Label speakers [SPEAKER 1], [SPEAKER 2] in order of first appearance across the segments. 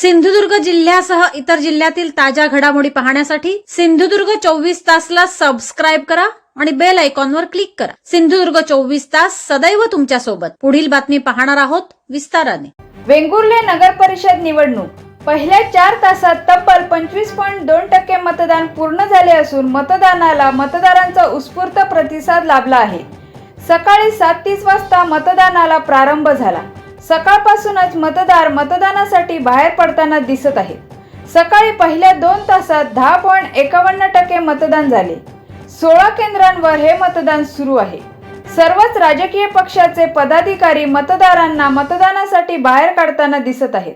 [SPEAKER 1] सिंधुदुर्ग जिल्ह्यासह इतर जिल्ह्यातील ताज्या घडामोडी पाहण्यासाठी सिंधुदुर्ग चोवीस तासला सबस्क्राईब करा आणि बेल आयकॉनवर क्लिक करा. सिंधुदुर्ग चोवीस तास सदैव तुमच्यासोबत पुढील बातमी पाहणार आहोत विस्ताराने.
[SPEAKER 2] वेंगुर्ले नगर परिषद निवडणूक. पहिल्या चार तासात तब्बल पंचवीस पॉईंट दोन टक्के मतदान पूर्ण झाले असून मतदानाला मतदारांचा उत्स्फूर्त प्रतिसाद लाभला आहे. सकाळी सात तीस वाजता मतदानाला प्रारंभ झाला. सकाळपासूनच मतदार मतदानासाठी बाहेर पडताना दिसत आहेत. सकाळी पहिल्या दोन तासात दहा पॉईंट एकावन्न टक्के मतदान झाले. सोळा केंद्रांवर हे मतदान सुरू आहे. सर्वच राजकीय पक्षाचे पदाधिकारी मतदारांना मतदानासाठी बाहेर काढताना दिसत आहेत.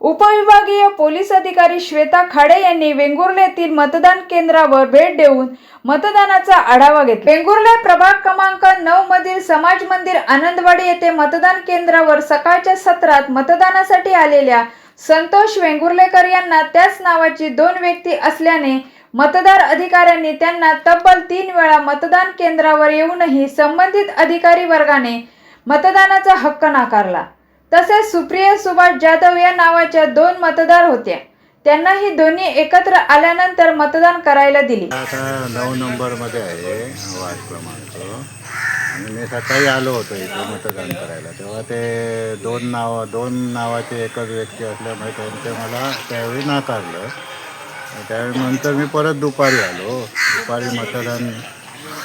[SPEAKER 2] उपविभागीय पोलीस अधिकारी श्वेता खाडे यांनी वेंगुर्लेतील मतदान केंद्रावर भेट देऊन मतदानाचा आढावा घेतला. वेंगुर्ले प्रभाग क्रमांक नऊ मधील समाज मंदिर आनंदवाडी येथे मतदान केंद्रावर सकाळच्या सत्रात मतदानासाठी आलेल्या संतोष वेंगुर्लेकर यांना त्याच नावाची दोन व्यक्ती असल्याने मतदार अधिकाऱ्यांनी त्यांना तब्बल तीन वेळा मतदान केंद्रावर येऊनही संबंधित अधिकारी वर्गाने मतदानाचा हक्क नाकारला. तसेच सुप्रिया सुभाष जाधव या नावाच्या दोन मतदार होत्या त्यांना ही दोन्ही एकत्र आल्यानंतर मतदान करायला दिले.
[SPEAKER 3] आता नऊ नंबरमध्ये आहे वार्ड क्रमांक. आणि मी सकाळी आलो होतो इथे मतदान करायला. तेव्हा ते दोन नाव दोन नावाचे एकच व्यक्ती असल्यामुळे त्यांचे मला त्यावेळी नाकारलं. त्यावेळी नंतर मी परत दुपारी आलो. दुपारी मतदान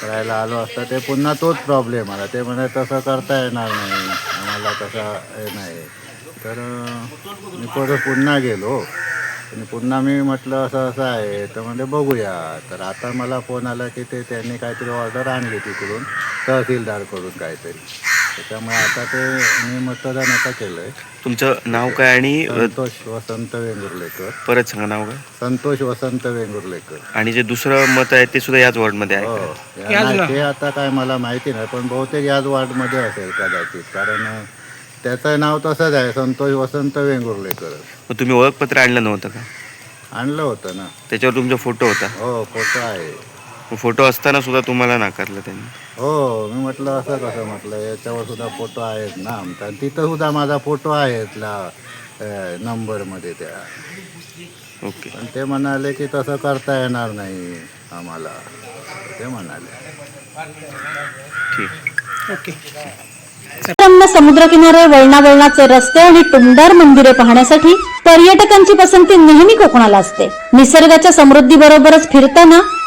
[SPEAKER 3] करायला आलो असता ते पुन्हा तोच प्रॉब्लेम आला. ते म्हणे तसं करता येणार नाही. आम्हाला तसा हे नाही. तर मी परत पुन्हा गेलो. आणि पुन्हा मी म्हटलं असं असं आहे. तर म्हणजे बघूया. तर आता मला फोन आला की ते त्यांनी काहीतरी ऑर्डर आणली तिकडून तहसीलदारकडून काहीतरी. त्याच्यामुळे आता ते मी मतदान आता केलं आहे
[SPEAKER 4] तुमचं नाव काय आणि
[SPEAKER 3] संतोष वसंत वेंगुर्लेकर.
[SPEAKER 4] परत सांगा नाव काय?
[SPEAKER 3] संतोष वसंत वेंगुर्लेकर.
[SPEAKER 4] आणि जे दुसरं मत आहे ते सुद्धा याच वॉर्डमध्ये आहे.
[SPEAKER 3] हो नाही, ते आता काय मला माहिती नाही पण बहुतेक याच वार्डमध्ये असेल कदाचित कारण अं, त्याचं नाव तसंच आहे संतोष वसंत वेंगुर्लेकर.
[SPEAKER 4] मग तुम्ही ओळखपत्र आणलं नव्हतं का?
[SPEAKER 3] आणलं होतं ना.
[SPEAKER 4] त्याच्यावर तुमचा फोटो होता.
[SPEAKER 3] हो फोटो आहे.
[SPEAKER 4] फोटो असताना सुद्धा तुम्हाला नाकारलं त्यांनी?
[SPEAKER 3] हो मी म्हटलं असं कसं म्हटलं याच्यावर सुद्धा फोटो आहेत ना आमचा. आणि तिथं सुद्धा माझा फोटो आहे ला नंबरमध्ये त्या.
[SPEAKER 4] ओके.
[SPEAKER 3] पण ते म्हणाले की तसं करता येणार नाही आम्हाला. ते म्हणाले.
[SPEAKER 4] ठीक.
[SPEAKER 1] रम्य समुद्रकिनारे वळणा वळणाचे रस्ते आणि टुमदार मंदिरे पाहण्यासाठी पर्यटकांची पसंती नेहमी कोकणाला असते. निसर्गाच्या समृद्धी बरोबरच फिरताना